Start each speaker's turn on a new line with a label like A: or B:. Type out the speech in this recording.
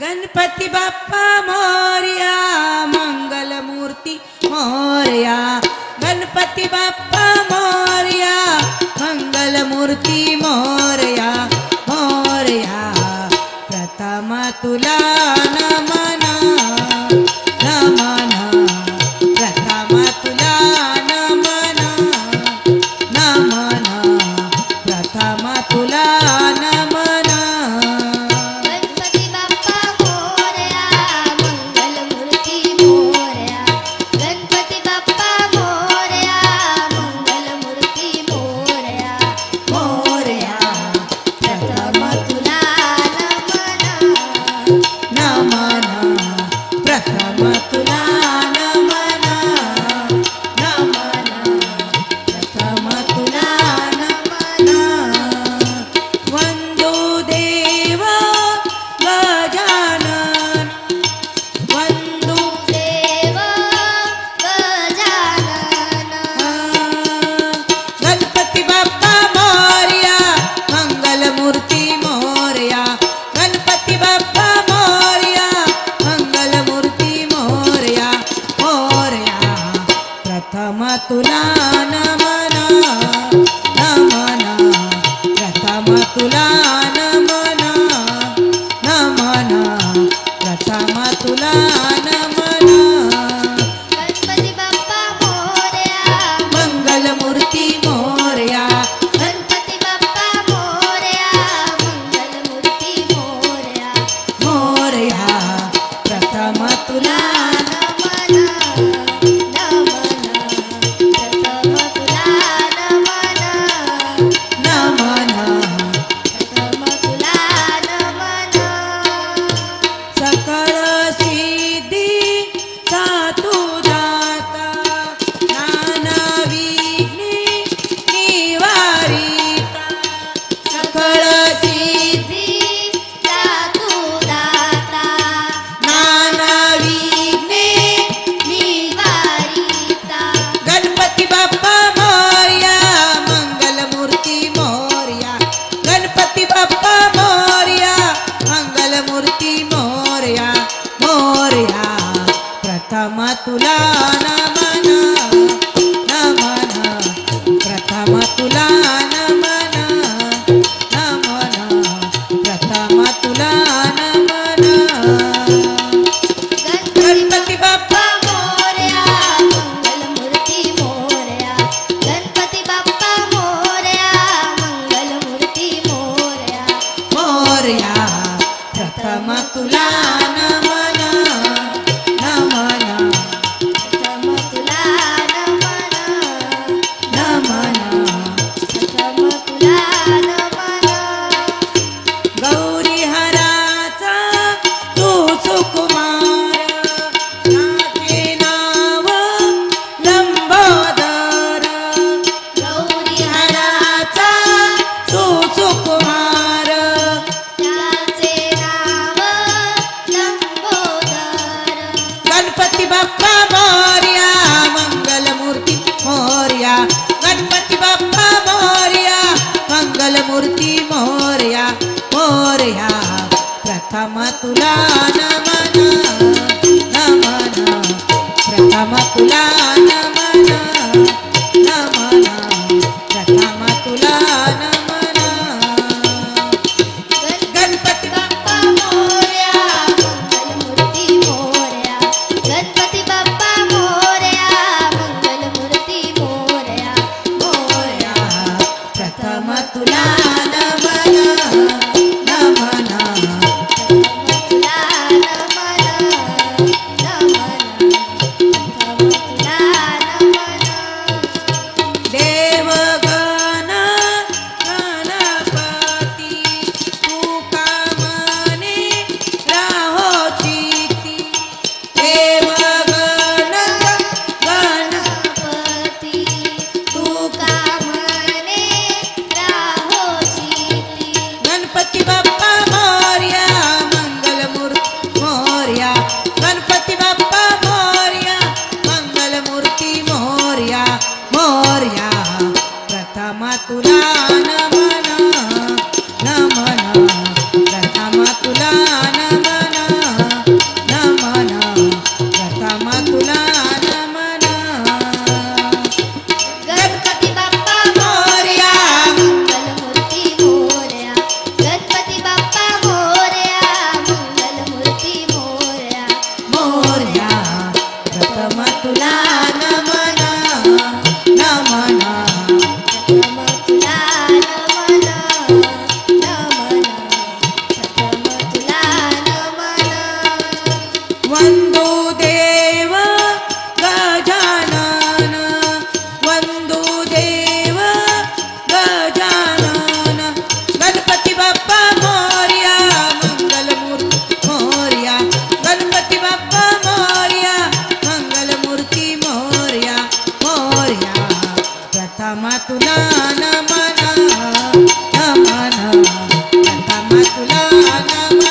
A: गणपती बाप्पा मोर्या मंगलमूर्ती मोर्या. गणपती बाप्पा मोर्या मंगलमूर्ती मोर्या मोर्या. प्रथमा तुला नमा. তুলানা Pratamatula namana namana Pratamatula Ah, ah, ah.